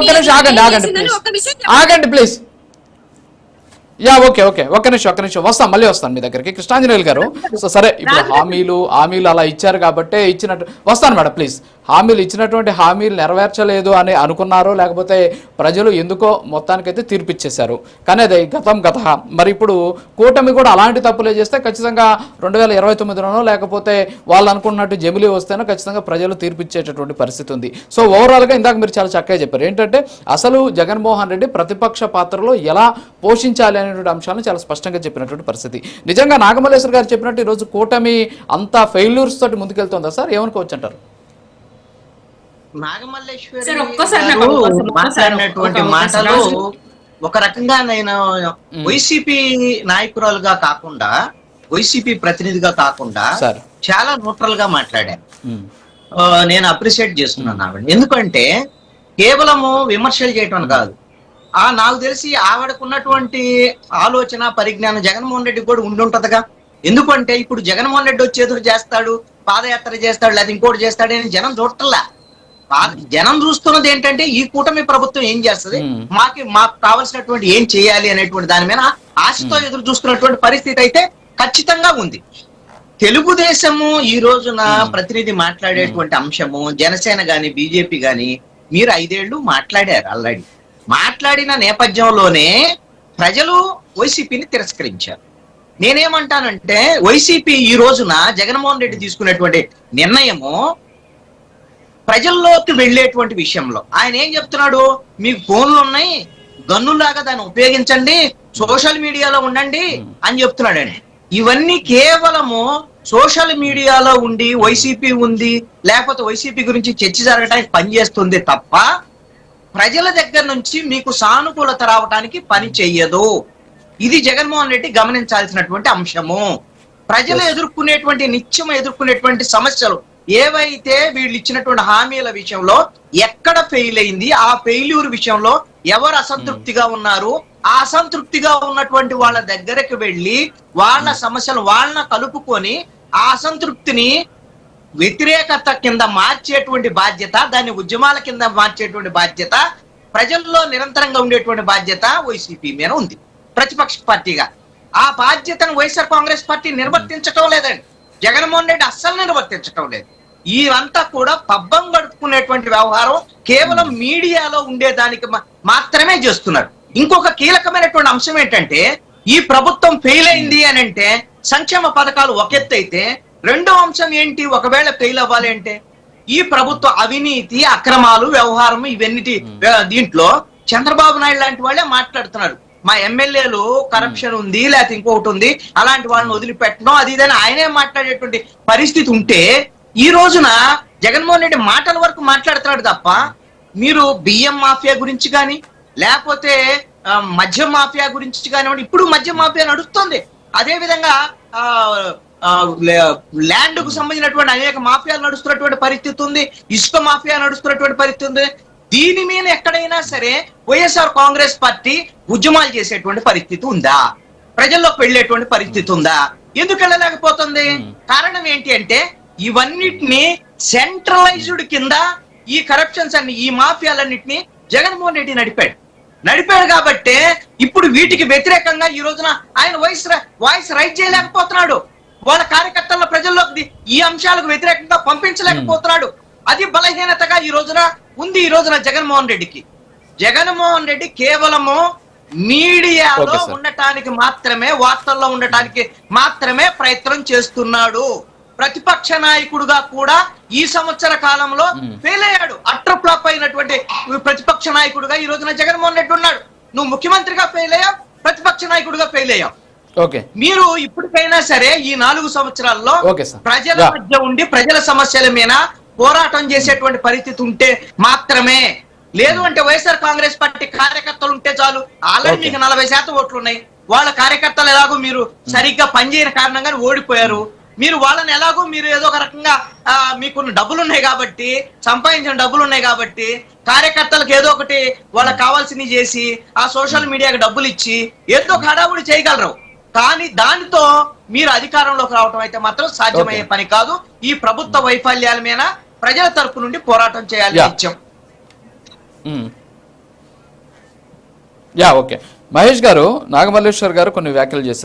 ఒక్క నిమిషం ఆగండి ఆగండి ప్లీజ్ ఆగండి యా ఓకే ఓకే. ఒక్క నిమిషం ఒక్క నిమిషం. వస్తాం మళ్ళీ వస్తాను మీ దగ్గరికి. కృష్ణాంజనేయులు గారు సో సరే ఇప్పుడు హామీలు హామీలు అలా ఇచ్చారు కాబట్టే ఇచ్చినట్టు వస్తాను మేడం ప్లీజ్. హామీలు ఇచ్చినటువంటి హామీలు నెరవేర్చలేదు అని అనుకున్నారో లేకపోతే ప్రజలు ఎందుకో మొత్తానికైతే తీర్పిచ్చేశారు. కానీ అది గతం గత మరి ఇప్పుడు కూటమి కూడా అలాంటి తప్పులే చేస్తే ఖచ్చితంగా రెండు వేల ఇరవై తొమ్మిదిలోనో లేకపోతే వాళ్ళు అనుకున్నట్టు జమిలీ వస్తేనో ఖచ్చితంగా ప్రజలు తీర్పిచ్చేటటువంటి పరిస్థితి ఉంది. సో ఓవరాల్గా ఇందాక మీరు చాలా చక్కగా చెప్పారు. ఏంటంటే అసలు జగన్మోహన్ రెడ్డి ప్రతిపక్ష పాత్రలో ఎలా పోషించాలి అనేటువంటి అంశాలను చాలా స్పష్టంగా చెప్పినటువంటి పరిస్థితి. నిజంగా నాగమల్లేశ్వర గారు చెప్పినట్టు ఈరోజు కూటమి అంతా ఫెయిల్యూర్స్ తోటి ముందుకెళ్తుందా సార్? ఏమనుకోవచ్చు అంటారు మాట్లాడినటువంటి ఒక మాటలు అవకాశం. ఒక రకంగా నేను వైసీపీ నాయకురాలుగా కాకుండా వైసీపీ ప్రతినిధిగా కాకుండా సార్. చాలా న్యూట్రల్గా మాట్లాడాను. నేను అప్రిషియేట్ చేస్తున్నాను ఆవిడ ఎందుకంటే కేవలము విమర్శలు చేయటం కాదు. ఆ నాకు తెలిసి ఆవిడకు ఉన్నటువంటి ఆలోచన పరిజ్ఞానం జగన్మోహన్ రెడ్డి కూడా ఉండి ఉంటదిగా. ఎందుకంటే ఇప్పుడు జగన్మోహన్ రెడ్డి వచ్చి ఎదురు చేస్తాడు పాదయాత్ర చేస్తాడు లేదా ఇంకోటి చేస్తాడు అని జనం చూడటంలా. జనం చూస్తున్నది ఏంటంటే ఈ కూటమి ప్రభుత్వం ఏం చేస్తది. మాకి మాకు కావాల్సినటువంటి ఏం చేయాలి అనేటువంటి దాని మీద ఆశతో ఎదురు చూస్తున్నటువంటి పరిస్థితి అయితే ఖచ్చితంగా ఉంది. తెలుగుదేశము ఈ రోజున ప్రతినిధి మాట్లాడేటువంటి అంశము జనసేన గాని బీజేపీ గాని మీరు ఐదేళ్ళు మాట్లాడారు ఆల్రెడీ. మాట్లాడిన నేపథ్యంలోనే ప్రజలు వైసీపీని తిరస్కరించారు. నేనేమంటానంటే వైసీపీ ఈ రోజున జగన్మోహన్ రెడ్డి తీసుకునేటువంటి నిర్ణయము ప్రజల్లోకి వెళ్ళేటువంటి విషయంలో. ఆయన ఏం చెప్తున్నాడు? మీకు ఫోన్లు ఉన్నాయి గన్నులాగా దాన్ని ఉపయోగించండి సోషల్ మీడియాలో ఉండండి అని చెప్తున్నాడండి. ఇవన్నీ కేవలము సోషల్ మీడియాలో ఉండి వైసీపీ ఉంది లేకపోతే వైసీపీ గురించి చర్చ జరగడానికి పనిచేస్తుంది తప్ప ప్రజల దగ్గర నుంచి మీకు సానుకూలత రావడానికి పని చెయ్యదు. ఇది జగన్మోహన్ రెడ్డి గమనించాల్సినటువంటి అంశము. ప్రజలు ఎదుర్కొనేటువంటి నిత్యం ఎదుర్కొనేటువంటి సమస్యలు ఏవైతే వీళ్ళు ఇచ్చినటువంటి హామీల విషయంలో ఎక్కడ ఫెయిల్ అయింది ఆ ఫెయిల్యూర్ విషయంలో ఎవరు అసంతృప్తిగా ఉన్నారు ఆ అసంతృప్తిగా ఉన్నటువంటి వాళ్ళ దగ్గరకు వెళ్ళి వాళ్ళ సమస్యలు వాళ్ళని కలుపుకొని ఆ అసంతృప్తిని వ్యతిరేకత కింద మార్చేటువంటి బాధ్యత దాన్ని ఉద్యమాల కింద మార్చేటువంటి బాధ్యత ప్రజల్లో నిరంతరంగా ఉండేటువంటి బాధ్యత వైసీపీ మీద ఉంది. ప్రతిపక్ష పార్టీగా. ఆ బాధ్యతను వైఎస్ఆర్ కాంగ్రెస్ పార్టీ నిర్వర్తించటం లేదండి. జగన్మోహన్ రెడ్డి అస్సలు నిర్వర్తించటం లేదు. ఇవంతా కూడా పబ్బం గడుపుకునేటువంటి వ్యవహారం కేవలం మీడియాలో ఉండేదానికి మాత్రమే చేస్తున్నారు. ఇంకొక కీలకమైనటువంటి అంశం ఏంటంటే ఈ ప్రభుత్వం ఫెయిల్ అయింది అని అంటే సంక్షేమ పథకాలు ఒక ఎత్తు అయితే రెండో అంశం ఏంటి? ఒకవేళ ఫెయిల్ అవ్వాలి అంటే ఈ ప్రభుత్వ అవినీతి అక్రమాలు వ్యవహారం ఇవన్నిటి దీంట్లో చంద్రబాబు నాయుడు లాంటి వాళ్ళే మాట్లాడుతున్నారు. మా ఎమ్మెల్యేలు కరప్షన్ ఉంది లేకపోతే ఇంకొకటి ఉంది అలాంటి వాళ్ళని వదిలిపెట్టడం అది ఇదని ఆయనే మాట్లాడేటువంటి పరిస్థితి ఉంటే ఈ రోజున జగన్మోహన్ రెడ్డి మాటల వరకు మాట్లాడుతున్నాడు తప్ప మీరు బియ్యం మాఫియా గురించి కానీ లేకపోతే మద్యం మాఫియా గురించి కానివ్వండి ఇప్పుడు మద్యం మాఫియా నడుస్తుంది. అదే విధంగా ల్యాండ్కు సంబంధించినటువంటి అనేక మాఫియాలు నడుస్తున్నటువంటి పరిస్థితి ఉంది. ఇసుక మాఫియా నడుస్తున్నటువంటి పరిస్థితి ఉంది. దీని మీద ఎక్కడైనా సరే వైఎస్ఆర్ కాంగ్రెస్ పార్టీ ఉద్యమాలు చేసేటువంటి పరిస్థితి ఉందా? ప్రజల్లోకి వెళ్ళేటువంటి పరిస్థితి ఉందా? ఎందుకు వెళ్ళలేకపోతుంది? కారణం ఏంటి అంటే ఇవన్నిటిని సెంట్రలైజ్డ్ కింద ఈ కరప్షన్స్ అన్ని ఈ మాఫియాలన్నిటిని జగన్మోహన్ రెడ్డి నడిపాడు. నడిపాడు కాబట్టే ఇప్పుడు వీటికి వ్యతిరేకంగా ఈ రోజున ఆయన వాయిస్ వాయిస్ రైట్ చేయలేకపోతున్నాడు. వాళ్ళ కార్యకర్తల ప్రజల్లోకి ది- ఈ అంశాలకు వ్యతిరేకంగా పంపించలేకపోతున్నాడు. అది బలహీనతగా ఈ రోజున ఉంది ఈ రోజున జగన్మోహన్ రెడ్డికి. జగన్మోహన్ రెడ్డి కేవలము మీడియాలో. ఉండటానికి మాత్రమే వార్తల్లో ఉండటానికి మాత్రమే ప్రయత్నం చేస్తున్నాడు. ప్రతిపక్ష నాయకుడుగా కూడా ఈ సంవత్సర కాలంలో ఫెయిల్ అయ్యాడు. అట్ర ఫ్లాప్ అయినటువంటి ప్రతిపక్ష నాయకుడుగా ఈ రోజున జగన్మోహన్ రెడ్డి ఉన్నాడు. నువ్వు ముఖ్యమంత్రిగా ఫెయిల్ అయ్యావు ప్రతిపక్ష నాయకుడిగా ఫెయిల్ అయ్యావు. మీరు ఇప్పటికైనా సరే ఈ నాలుగు సంవత్సరాల్లో. ప్రజల. మధ్య ఉండి ప్రజల సమస్యల మీద పోరాటం చేసేటువంటి పరిస్థితి ఉంటే మాత్రమే. లేదు అంటే వైఎస్ఆర్ కాంగ్రెస్ పార్టీ కార్యకర్తలు ఉంటే చాలు. ఆల్రెడీ. మీకు నలభై శాతం ఓట్లు ఉన్నాయి. వాళ్ళ కార్యకర్తలు ఎలాగో మీరు సరిగ్గా పనిచేయని కారణంగా ఓడిపోయారు. మీరు వాళ్ళని ఎలాగో మీరు ఏదో ఒక రకంగా మీకున్న డబ్బులు ఉన్నాయి కాబట్టి సంపాదించిన డబ్బులు ఉన్నాయి కాబట్టి కార్యకర్తలకు ఏదో ఒకటి వాళ్ళకి కావాల్సినవి చేసి ఆ సోషల్ మీడియాకి డబ్బులు ఇచ్చి ఏదో హడావుడి చేయగలరు. కానీ దానితో మీరు అధికారంలోకి రావటం అయితే మాత్రం సాధ్యమయ్యే పని కాదు. ఈ ప్రభుత్వ వైఫల్యాల మీద ప్రజల తరపు నుండి పోరాటం చేయాలి నిత్యం. Yeah okay. మహేష్ గారు నాగమల్లేశ్వర్ గారు కొన్ని వ్యాఖ్యలు చేశారు.